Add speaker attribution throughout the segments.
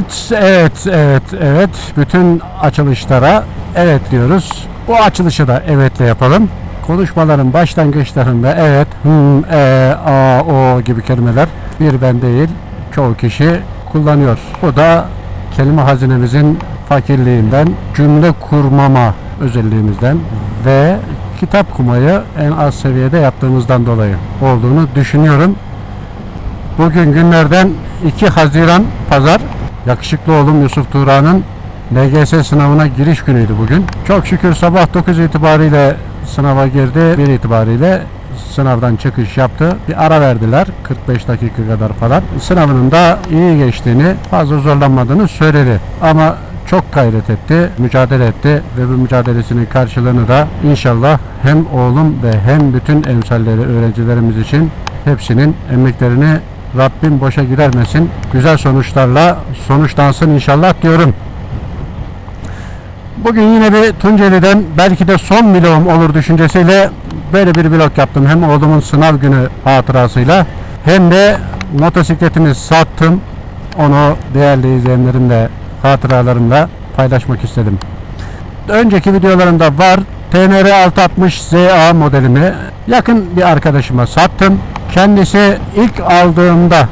Speaker 1: Evet, evet, evet, evet. Bütün açılışlara evet diyoruz. Bu açılışı da evetle yapalım. Konuşmaların başlangıçlarında evet, hmm, e, a, o gibi kelimeler bir ben değil çoğu kişi kullanıyor. Bu da kelime hazinemizin fakirliğinden, cümle kurmama özelliğimizden ve kitap kumayı en az seviyede yaptığımızdan dolayı olduğunu düşünüyorum. Bugün günlerden 2 Haziran Pazar. Yakışıklı oğlum Yusuf Tuğra'nın LGS sınavına giriş günüydü bugün. Çok şükür sabah 9 itibariyle sınava girdi. 1 itibariyle sınavdan çıkış yaptı. Bir ara verdiler 45 dakika kadar falan. Sınavının da iyi geçtiğini, fazla zorlanmadığını söyledi. Ama çok gayret etti, mücadele etti ve bu mücadelesinin karşılığını da inşallah hem oğlum ve hem bütün emsalleri öğrencilerimiz için hepsinin emeklerini Rabbim boşa gidermesin. Güzel sonuçlarla sonuçlansın inşallah diyorum. Bugün yine bir Tunceli'den belki de son vlogum olur düşüncesiyle böyle bir vlog yaptım. Hem oğlumun sınav günü hatırasıyla hem de motosikletimi sattım. Onu değerli izleyenlerimle hatıralarımla paylaşmak istedim. Önceki videolarımda var. TNR 660 ZA modelimi yakın bir arkadaşıma sattım. Kendisi ilk aldığımda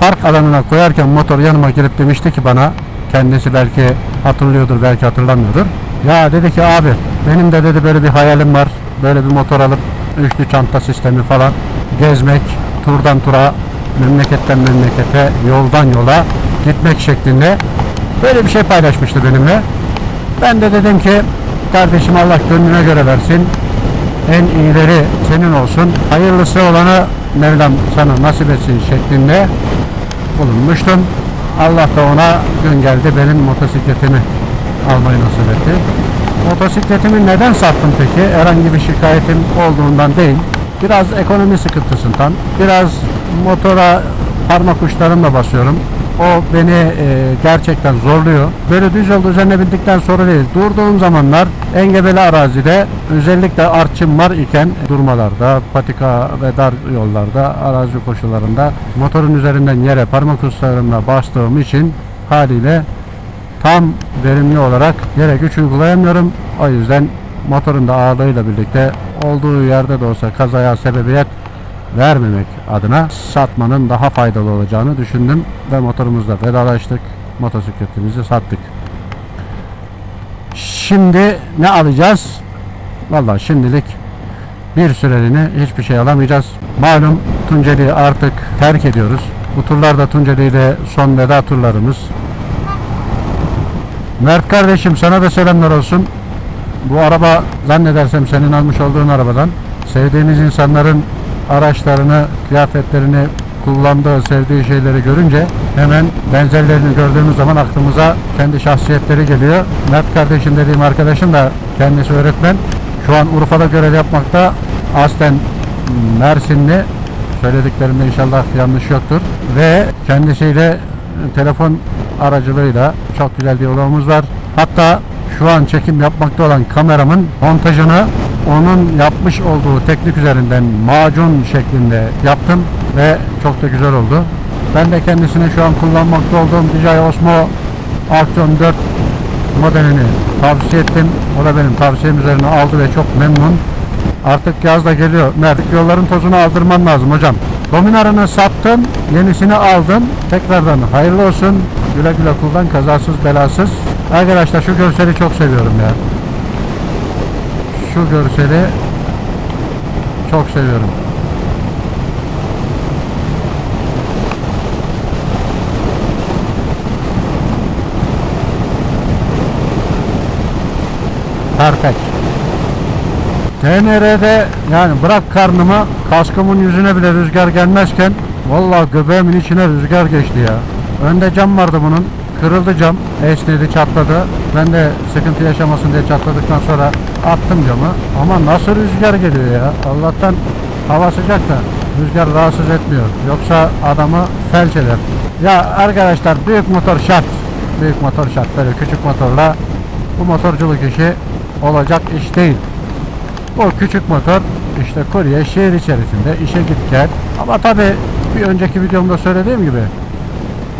Speaker 1: park alanına koyarken motor yanıma gelip demişti ki bana kendisi belki hatırlıyordur belki hatırlamıyordur. Ya dedi ki abi benim de dedi böyle bir hayalim var. Böyle bir motor alıp üçlü çanta sistemi falan gezmek, turdan tura, memleketten memlekete, yoldan yola gitmek şeklinde böyle bir şey paylaşmıştı benimle. Ben de dedim ki kardeşim Allah gönlüne göre versin. En iyileri senin olsun. Hayırlısı olanı Mevlam sana nasip etsin şeklinde bulunmuştum. Allah da ona gün geldi benim motosikletimi almayı nasip etti. Motosikletimi neden sattım peki? Herhangi bir şikayetim olduğundan değil. Biraz ekonomi sıkıntısından, biraz motora parmak uçlarımla basıyorum. O beni e, gerçekten zorluyor. Böyle düz yol üzerine bindikten sonra değil. Durduğum zamanlar engebeli arazide özellikle artçım var iken durmalarda, patika ve dar yollarda, arazi koşullarında motorun üzerinden yere parmak uçlarımla bastığım için haliyle tam verimli olarak yere güç uygulayamıyorum. O yüzden motorun da ağırlığıyla birlikte olduğu yerde de olsa kazaya sebebiyet vermemek adına satmanın daha faydalı olacağını düşündüm ve motorumuzla vedalaştık. Motosikletimizi sattık. Şimdi ne alacağız? Vallahi şimdilik bir süreliğine hiçbir şey alamayacağız. Malum Tunceli'yi artık terk ediyoruz. Bu turlar da Tunceli ile son veda turlarımız. Mert kardeşim sana da selamlar olsun. Bu araba zannedersem senin almış olduğun arabadan. Sevdiğimiz insanların araçlarını, kıyafetlerini kullandığı, sevdiği şeyleri görünce hemen benzerlerini gördüğümüz zaman aklımıza kendi şahsiyetleri geliyor. Mert kardeşim dediğim arkadaşım da kendisi öğretmen. Şu an Urfa'da görev yapmakta. Aslen Mersinli. Söylediklerimde inşallah yanlış yoktur. Ve kendisiyle telefon aracılığıyla çok güzel diyalogumuz var. Hatta şu an çekim yapmakta olan kameramın montajını onun yapmış olduğu teknik üzerinden macun şeklinde yaptım ve çok da güzel oldu. Ben de kendisine şu an kullanmakta olduğum DJI Osmo Action 4 modelini tavsiye ettim. O da benim tavsiyem üzerine aldı ve çok memnun. Artık yaz da geliyor. Mert yolların tozunu aldırman lazım hocam. Dominarını sattım, yenisini aldım. Tekrardan hayırlı olsun. Güle güle kullan, kazasız belasız. Arkadaşlar şu görseli çok seviyorum ya. Şu görseli çok seviyorum. Perfect. TNR'de yani bırak karnıma kaskımın yüzüne bile rüzgar gelmezken vallahi göbeğimin içine rüzgar geçti ya. Önde cam vardı bunun. Kırıldı cam. Esnedi çatladı. Ben de sıkıntı yaşamasın diye çatladıktan sonra attım camı. Ama nasıl rüzgar geliyor ya. Allah'tan hava sıcak da rüzgar rahatsız etmiyor. Yoksa adamı felç eder. Ya arkadaşlar büyük motor şart. Büyük motor şart. Böyle küçük motorla bu motorculuk işi olacak iş değil. O küçük motor işte kurye şehir içerisinde işe git gel. Ama tabi bir önceki videomda söylediğim gibi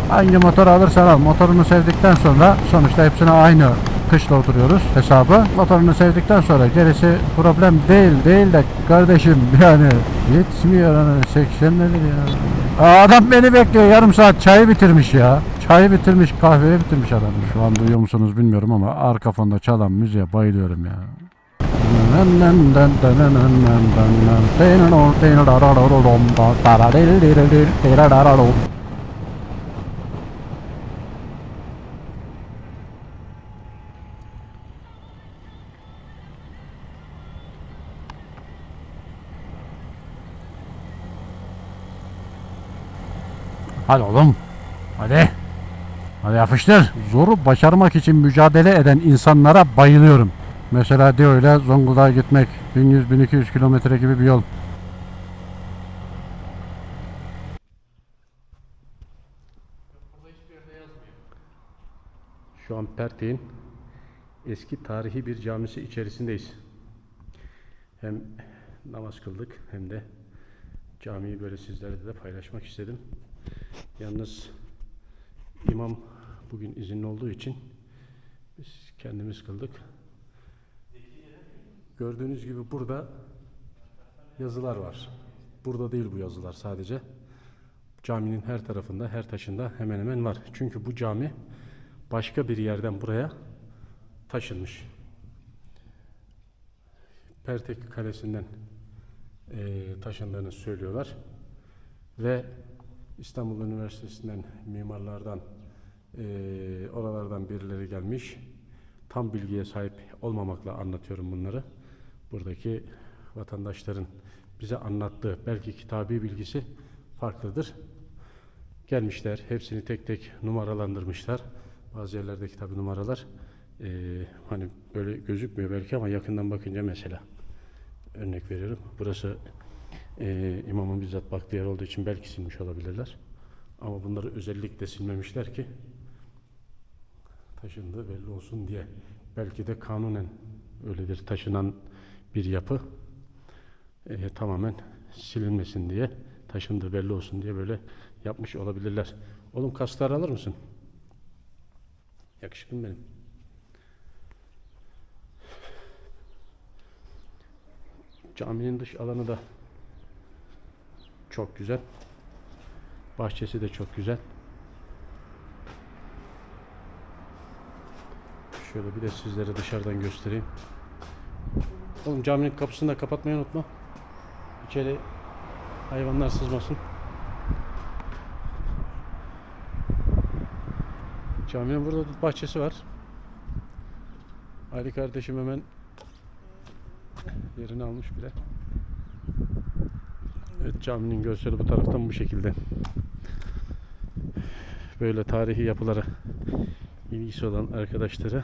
Speaker 1: Hangi motor alırsan al motorunu sevdikten sonra sonuçta hepsine aynı kışla oturuyoruz hesabı. Motorunu sevdikten sonra gerisi problem değil değil de kardeşim yani yetmiyor hani 80 nedir ya. Aa, Adam beni bekliyor yarım saat çayı bitirmiş ya. Çayı bitirmiş kahveyi bitirmiş adam. Şu an duyuyor musunuz bilmiyorum ama arka fonda çalan müziğe bayılıyorum ya. Hadi oğlum. Hadi. Hadi yapıştır. Zoru başarmak için mücadele eden insanlara bayılıyorum. Mesela diyor öyle Zonguldak'a gitmek 1100-1200 kilometre gibi bir yol. Şu an Pertek'in eski tarihi bir camisi içerisindeyiz. Hem namaz kıldık hem de camiyi böyle sizlerle de paylaşmak istedim. Yalnız imam bugün izinli olduğu için biz kendimiz kıldık. Gördüğünüz gibi burada yazılar var. Burada değil bu yazılar sadece. Caminin her tarafında, her taşında hemen hemen var. Çünkü bu cami başka bir yerden buraya taşınmış. Pertek Kalesi'nden eee, taşındığını söylüyorlar. Ve İstanbul Üniversitesi'nden mimarlardan eee, oralardan birileri gelmiş. Tam bilgiye sahip olmamakla anlatıyorum bunları. Buradaki vatandaşların bize anlattığı belki kitabi bilgisi farklıdır. Gelmişler, hepsini tek tek numaralandırmışlar. Bazı yerlerde tabi numaralar eee, hani böyle gözükmüyor belki ama yakından bakınca mesela örnek veriyorum. Burası eee, imamın bizzat baktığı yer olduğu için belki silmiş olabilirler. Ama bunları özellikle silmemişler ki taşındığı belli olsun diye. Belki de kanunen öyledir taşınan bir yapı eee, tamamen silinmesin diye taşındığı belli olsun diye böyle yapmış olabilirler. Oğlum kasları alır mısın? Yakışıklım benim. Caminin dış alanı da çok güzel. Bahçesi de çok güzel. Şöyle bir de sizlere dışarıdan göstereyim. Oğlum caminin kapısını da kapatmayı unutma. İçeri hayvanlar sızmasın. Caminin burada bahçesi var. Ali kardeşim hemen yerini almış bile. Caminin görseli bu taraftan bu şekilde. Böyle tarihi yapılara ilgisi olan arkadaşlara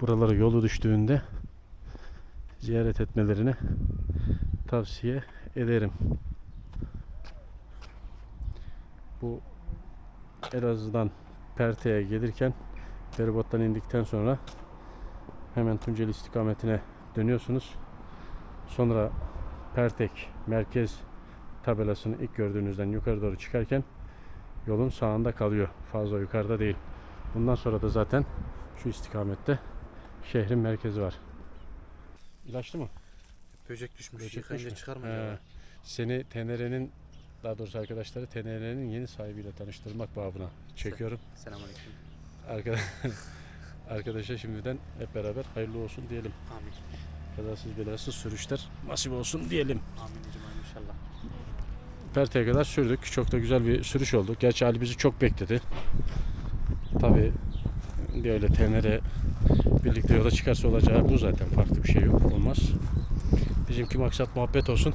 Speaker 1: buralara yolu düştüğünde ziyaret etmelerini tavsiye ederim. Bu Elazığ'dan Perte'ye gelirken feribottan indikten sonra hemen Tunceli istikametine dönüyorsunuz. Sonra Pertek merkez tabelasını ilk gördüğünüzden yukarı doğru çıkarken yolun sağında kalıyor. Fazla yukarıda değil. Bundan sonra da zaten şu istikamette şehrin merkezi var. İlaçlı mı?
Speaker 2: Böcek düşmüş.
Speaker 1: Böcek
Speaker 2: Yıkayınca
Speaker 1: düşmüş.
Speaker 2: çıkar mı?
Speaker 1: He.
Speaker 2: acaba?
Speaker 1: Seni TNR'nin daha doğrusu arkadaşları TNR'nin yeni sahibiyle tanıştırmak babına çekiyorum.
Speaker 2: Selamünaleyküm.
Speaker 1: Arka- Arkadaşa şimdiden hep beraber hayırlı olsun diyelim.
Speaker 2: Amin.
Speaker 1: Kazasız belasız sürüşler nasip olsun diyelim.
Speaker 2: Amin inşallah.
Speaker 1: Perte'ye kadar sürdük. Çok da güzel bir sürüş oldu. Gerçi Ali bizi çok bekledi. Tabi bir öyle TNR birlikte yola çıkarsa olacağı bu zaten. Farklı bir şey yok. Olmaz. Bizimki maksat muhabbet olsun.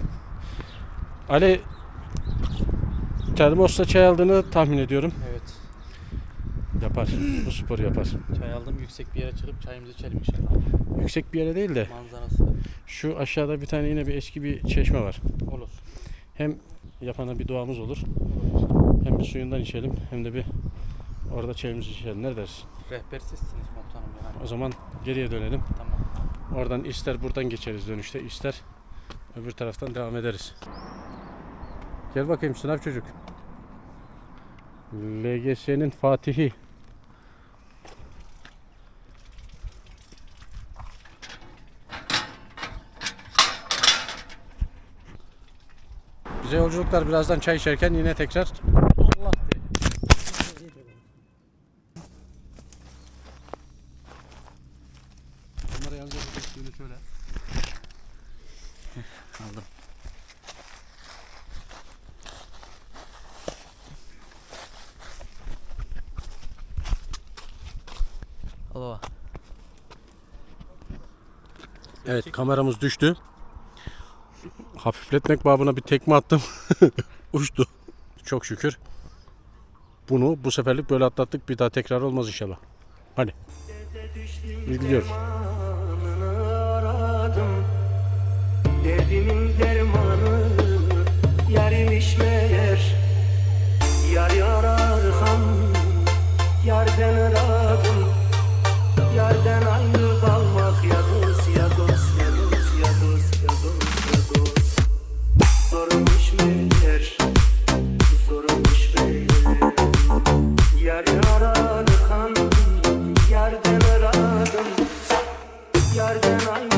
Speaker 1: Ali termosla çay aldığını tahmin ediyorum.
Speaker 2: Evet.
Speaker 1: Yapar. Bu sporu yapar.
Speaker 2: Çay aldım. Yüksek bir yere çıkıp çayımızı içelim inşallah.
Speaker 1: Yüksek bir yere değil de
Speaker 2: Manzarası
Speaker 1: şu aşağıda bir tane yine bir eski bir çeşme var.
Speaker 2: olur.
Speaker 1: Hem yapana bir duamız olur. Hem bir suyundan içelim hem de bir orada çayımızı içelim. Ne dersin?
Speaker 2: Rehber sizsiniz komutanım yani.
Speaker 1: O zaman geriye dönelim.
Speaker 2: Tamam.
Speaker 1: Oradan ister buradan geçeriz dönüşte ister öbür taraftan devam ederiz. Gel bakayım sınav çocuk. LGS'nin Fatihi. Bize yolculuklar birazdan çay içerken yine tekrar Allah de. Bunları yalnız yapacak şöyle.
Speaker 2: Aldım. Al baba.
Speaker 1: Evet kameramız düştü. Hafifletmek babına bir tekme attım. Uçtu. Çok şükür. Bunu bu seferlik böyle atlattık. Bir daha tekrar olmaz inşallah. Hadi. Biz gidiyoruz.
Speaker 3: Derdimin dermanı Yarim meğer When I